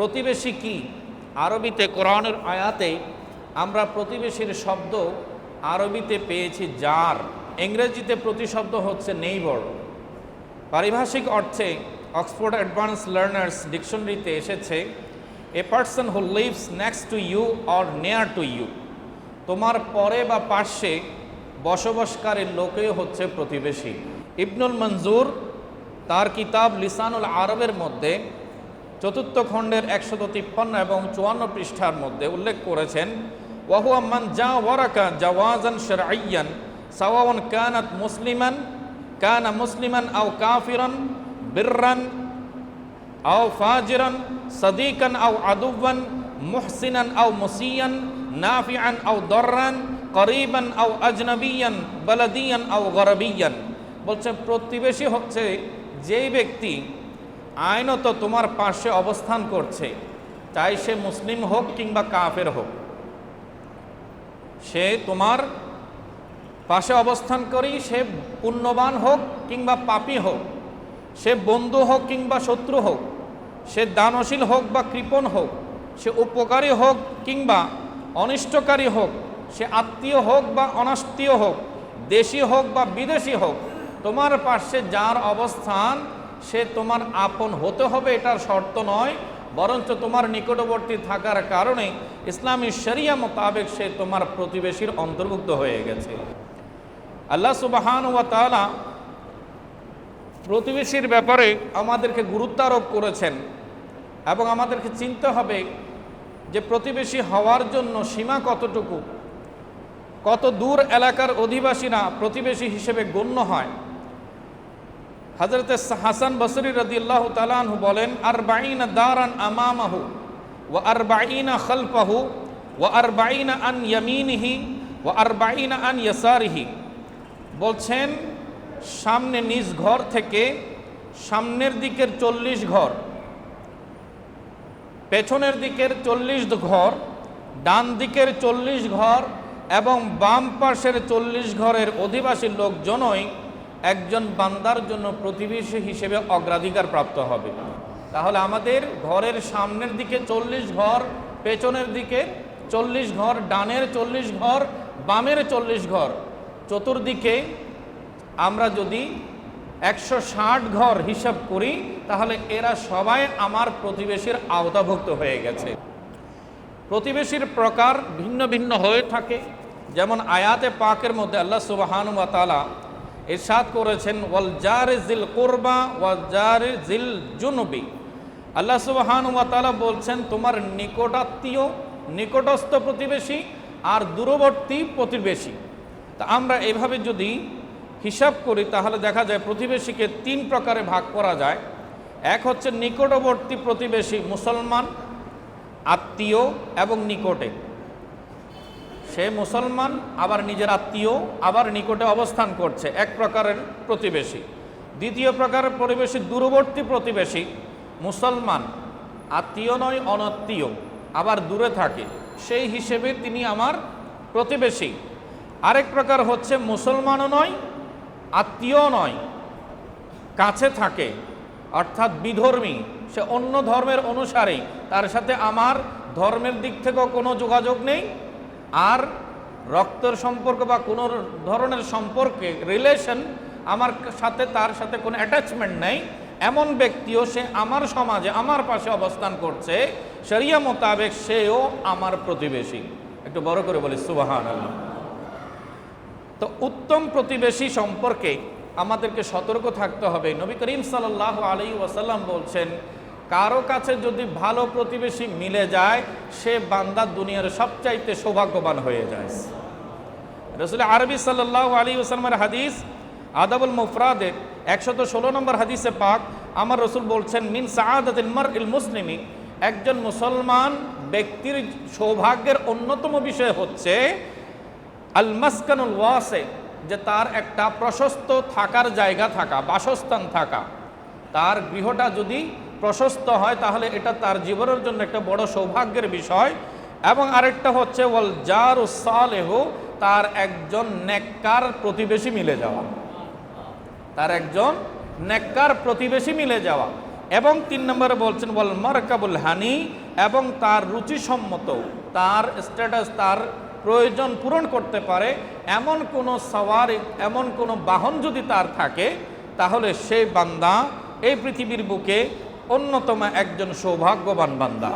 প্রতিবেশী কি? আরবিতে, কোরআনের আয়াতে আমরা প্রতিবেশীর শব্দ আরবিতে পেয়েছি যার। ইংরেজিতে প্রতিশব্দ হচ্ছে নেইবর পারিভাষিক অর্থে অক্সফোর্ড অ্যাডভান্স লার্নার্স ডিকশনারিতে এসেছে a person who lives next to you or near to you তোমার পরে বা পার্শ্বে বসবাসকারী লোকেই হচ্ছে প্রতিবেশী। ইবনুল মঞ্জুর তার কিতাব লিসানুল আরবের মধ্যে চতুর্থ খণ্ডের একশত তিপ্পান্ন এবং চুয়ান্ন পৃষ্ঠার মধ্যে উল্লেখ করেছেন, ওয়াহুয়া মান জা ওয়ারাকা জাওয়াজান শরআইয়ান সাওয়াউন কানাত মুসলিমান, কানা মুসলিমান আও কাফিরান, বিররান আও ফাজিরান, সাদিকান আও আদুবান মুহসিনান আও মুসিয়ান নাফিয়ান আও দররান, করিবান আও আজনবিয়ান, বালাদিয়ান আও গরবিয়ান। বলছে, প্রতিবেশী হচ্ছে যেই ব্যক্তি আইনত তোমার পাশে অবস্থান করছে। চাই সে মুসলিম হোক কিংবা কাফের হোক। সে তোমার পাশে অবস্থান করি সে পুণ্যবান হোক কিংবা পাপী হোক। সে বন্ধু হোক কিংবা শত্রু হোক। সে দানশীল হোক বা কৃপণ হোক। সে উপকারী হোক কিংবা অনিষ্টকারী হোক। সে আত্মীয় হোক বা অনাত্মীয় হোক। দেশি হোক বা বিদেশি হোক। তোমার পাশে যার অবস্থান সে তোমার আপন হতে হবে এটার শর্ত নয়, বরঞ্চ তোমার নিকটবর্তী থাকার কারণে ইসলামী শরিয়া মোতাবেক সে তোমার প্রতিবেশীর অন্তর্ভুক্ত হয়ে গেছে। আল্লাহ সুবাহান ওয়া তাআলা প্রতিবেশীর ব্যাপারে আমাদেরকে গুরুত্ব আরোপ করেছেন এবং আমাদেরকে চিনতে হবে যে প্রতিবেশী হওয়ার জন্য সীমা কতটুকু, কত দূর এলাকার অধিবাসীরা প্রতিবেশী হিসেবে গণ্য হয়। হজরত হাসান বসরি রদিল্লাহ তালানহু বলেন আর বাইনা দারান আমামাহু ও আর বাইনা খলফাহু ও আর বাইনা আন ইয়ামিনহি ও আর বাইনা আন ইয়াসারিহি। বলছেন, সামনে নিজ ঘর থেকে সামনের দিকের চল্লিশ ঘর, পেছনের দিকের চল্লিশ ঘর, ডান দিকের চল্লিশ ঘর এবং বাম পাশের চল্লিশ ঘরের অধিবাসী লোকজনই একজন বান্দার জন্য প্রতিবেশী হিসেবে অগ্রাধিকার প্রাপ্ত হবে। তাহলে আমাদের ঘরের সামনের দিকে চল্লিশ ঘর, পেছনের দিকে চল্লিশ ঘর, ডানের চল্লিশ ঘর, বামের চল্লিশ ঘর। চতুর্দিকে আমরা যদি একশো ষাট ঘর হিসাব করি, তাহলে এরা সবাই আমার প্রতিবেশীর আওতাভুক্ত হয়ে গেছে। প্রতিবেশীর প্রকার ভিন্ন ভিন্ন হয়ে থাকে। যেমন আয়াতে পাকের মধ্যে আল্লাহ সুবাহানু তালা ইরশাদ করেছেন, ওয়াল জার জিল কোরবা ওয়াল জার জিল জুনবি। আল্লাহ সুবাহানু তালা বলছেন, তোমার নিকটাত্মীয়, নিকটস্থ প্রতিবেশী আর দূরবর্তী প্রতিবেশী। তা আমরা এভাবে যদি হিসাব করি, তাহলে দেখা যায় প্রতিবেশীকে তিন প্রকারে ভাগ করা যায়। এক হচ্ছে নিকটবর্তী প্রতিবেশী মুসলমান, আত্মীয় এবং নিকটে। সে মুসলমান, আবার নিজের আত্মীয়, আবার নিকটে অবস্থান করছে, এক প্রকারের প্রতিবেশী। দ্বিতীয় প্রকারের পরিবেশী, দূরবর্তী প্রতিবেশী, মুসলমান, আত্মীয় নয়, অনাত্মীয়, আবার দূরে থাকে। সেই হিসেবে তিনি আমার প্রতিবেশী। আরেক প্রকার হচ্ছে, মুসলমানও নয় আত্মীয় নয়, কাছে থাকে, অর্থাৎ বিধর্মী। সে অন্য ধর্মের অনুসারে তার সাথে আমার ধর্মের দিক থেকেও কোনো যোগাযোগ নেই আর রক্তের সম্পর্ক বা কোনো ধরনের সম্পর্কে রিলেশন আমার সাথে, তার সাথে কোনো অ্যাটাচমেন্ট নেই। এমন ব্যক্তিও সে আমার সমাজে, আমার পাশে অবস্থান করছে, শরিয়া মোতাবেক সেও আমার প্রতিবেশী। একটু বড় করে বলি সুবাহান আল্লাহ তো উত্তম প্রতিবেশী সম্পর্কে আমাদেরকে সতর্ক থাকতে হবে। নবী করিম সাল্লাহ আলী ওয়াসাল্লাম বলছেন কারও কাছে যদি ভালো প্রতিবেশী মিলে যায়, সে বান্দা দুনিয়ার সবচাইতে সৌভাগ্যবান হয়ে যায়। রসুল আরবি সাল্লাহ আলী ওসালামের হাদিস, আদাবুল মুফরাদের একশত ষোলো নম্বর হাদিসে পাক, আমার রসুল বলছেন, মিন মার ইল মুসলিমি একজন মুসলমান ব্যক্তির সৌভাগ্যের অন্যতম বিষয় হচ্ছে, আল মাসকানুল ওয়াসে, যে তার একটা প্রশস্ত থাকার জায়গা থাকা, বাসস্থান থাকা, তার গৃহটা যদি প্রশস্ত হয়, তাহলে এটা তার জীবনের জন্য একটা বড় সৌভাগ্যের বিষয়। এবং আরেকটা হচ্ছে, ওয়াল জার সালেহ, তার একজন নেককার প্রতিবেশী মিলে যাওয়া। তার একজন নেককার প্রতিবেশী মিলে যাওয়া। এবং তিন নম্বরে বলছেন বল মারকাবুল হানি, এবং তার রুচিসম্মত, তার স্ট্যাটাস তার প্রয়োজন পূরণ করতে পারে। এমন কোনো সওয়ারি, এমন কোনো বাহন যদি তার থাকে, তাহলে সেই বান্দা এই পৃথিবীর বুকে অন্যতম একজন সৌভাগ্যবান বান্দা।